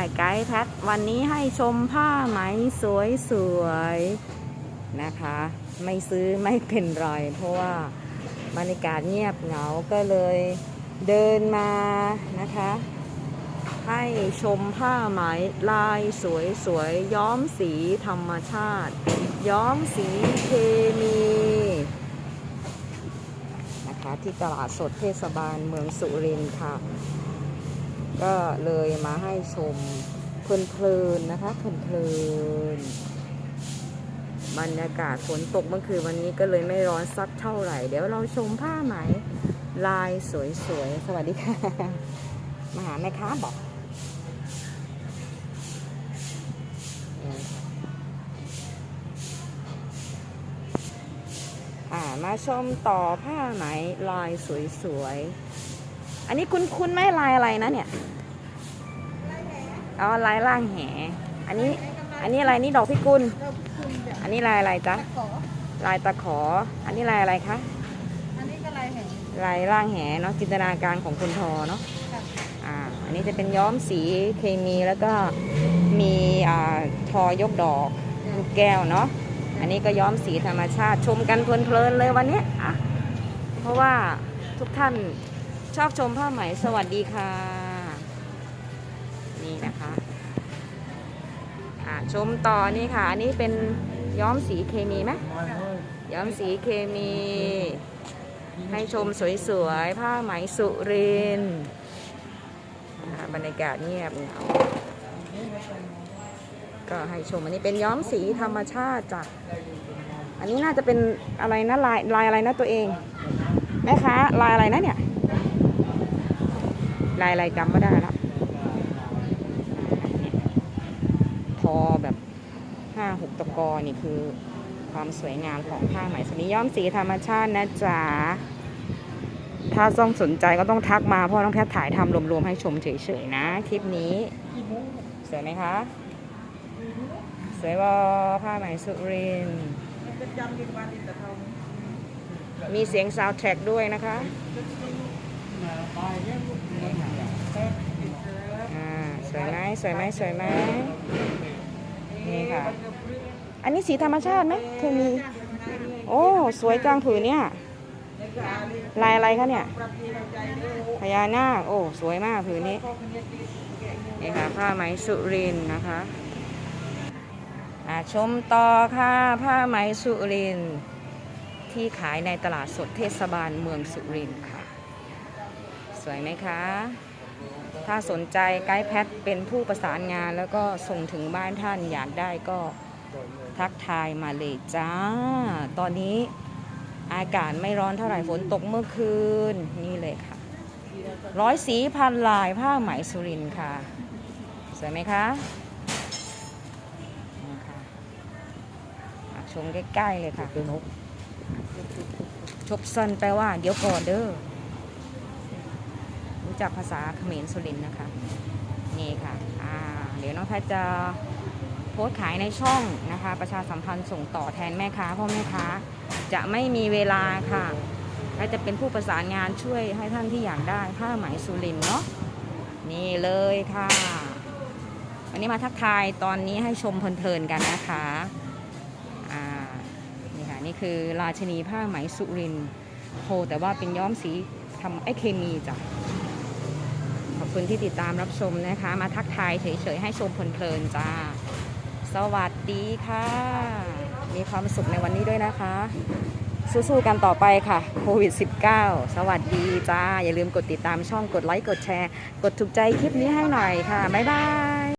ายไกด์แพทวันนี้ให้ชมผ้าไหมสวยๆนะคะ ไม่ซื้อไม่เป็นไรเพราะว่าบรรยากาศเงียบเหงาก็เลยเดินมานะคะ ให้ชมผ้าไหมลายสวยๆย้อมสีธรรมชาติ ย้อมสีเคมีนะคะที่ตลาดสดเทศบาลเมืองสุรินทร์ค่ะ ก็เลยมาให้ชมเพลินๆนะคะเพลินๆบรรยากาศฝนตกเมื่อคืนวันนี้ก็เลยไม่ร้อนสักเท่าไหร่ เดี๋ยวเราชมผ้าไหมลายสวยๆ สวัสดีค่ะ มาหาแม่ค้าบอกอ่ามาชมต่อผ้าไหมลายสวยๆ อันนี้คุณคุณไม่ลายอะไรนะเนี่ย อ๋อลายล่างแห อันนี้ อันนี้อะไรนี่ดอกพิกุล อันนี้ลายอะไรจ๊ะขอลายตะขอ อันนี้ลายอะไรคะ อันนี้ก็ลายแห่งลายล่างแหเนาะจินตนาการของคนทอเนาะค่ะอ่า อันนี้จะเป็นย้อมสีเคมีแล้วก็มีอ่าทอยกดอกลูกแก้วเนาะ อันนี้ก็ย้อมสีธรรมชาติชมกันเพลินๆเลยวันนี้อะเพราะว่าทุกท่านชอบชมผ้าไหมสวัสดีค่ะ นี่นะคะชมต่อนี่ค่ะ อันนี้เป็นย้อมสีเคมีไหมย้อมสีเคมี ให้ชมสวยๆผ้าไหมสุรินบรรยากาศเงียบเหงาก็ให้ชมอันนี้เป็นย้อมสีธรรมชาติจ้ะอันนี้น่าจะเป็นอะไรนะลายลายอะไรนะตัวเองแม่ค้าลายอะไรนะเนี่ย ลายอะไรจำไม่ได้ละ หกตะกอนี่คือความสวยงามของผ้าไหมสนี้ย้อมสีธรรมชาตินะจ๊ะถ้าต้องสนใจก็ต้องทักมาเพราะน้องแพทย์ถ่ายทำรวมๆให้ชมเฉยๆนะ คลิปนี้สวยไหมคะสวยบอผ้าไหมสุรินมีเสียงซาวด์แทร็กด้วยนะคะอ่าสวยไหมสวยไหมสวยไหม นี้สีธรรมชาติไหมเคยมีโอ้สวยจังผืนเนี่ยลายอะไรคะเนี่ยพญานาคโอ้สวยมากผืนนี้นี่ค่ะผ้าไหมสุรินนะคะชมต่อค่ะผ้าไหมสุรินที่ขายในตลาดสดเทศบาลเมืองสุรินค่ะ สวยไหมคะ ถ้าสนใจไกด์แพทเป็นผู้ประสานงานแล้วก็ส่งถึงบ้านท่านอยากได้ก็ ทักทายมาเลยจ้า ตอนนี้อากาศไม่ร้อนเท่าไหร่ฝนตกเมื่อคืน นี่เลยค่ะ ร้อยสีพันลายผ้าไหมสุรินทร์ค่ะ สวยไหมคะนี่ค่ะอะชมใกล้ ๆ เลยค่ะเป็นนกชบซันแปลว่า เดี๋ยวก่อนเด้อ รู้จักภาษาเขมรสุรินทร์นะคะ นี่ค่ะ อ่า เดี๋ยวน้องแพทย์จะ โพสต์ขายในช่องนะคะ ประชาสัมพันธ์ส่งต่อแทนแม่ค้าเพราะแม่ค้าจะไม่มีเวลาค่ะและจะเป็นผู้ประสานงานช่วยให้ท่านที่อยากได้ผ้าไหมสุรินเนาะนี่เลยค่ะ วันนี้มาทักทายตอนนี้ให้ชมเพลินๆกันนะคะอ่านี่ค่ะนี่คือราชินีผ้าไหมสุรินโหแต่ว่าเป็นย้อมสีทำไอเคมีจ้ะขอบคุณที่ติดตามรับชมนะคะ มาทักทายเฉยๆให้ชมเพลินๆจ้า สวัสดีค่ะ มีความสุขในวันนี้ด้วยนะคะ สู้ๆกันต่อไปค่ะโควิด -19 สวัสดีจ้า อย่าลืมกดติดตามช่องกดไลค์ กดแชร์ กดถูกใจคลิปนี้ให้หน่อยค่ะ บ๊ายบาย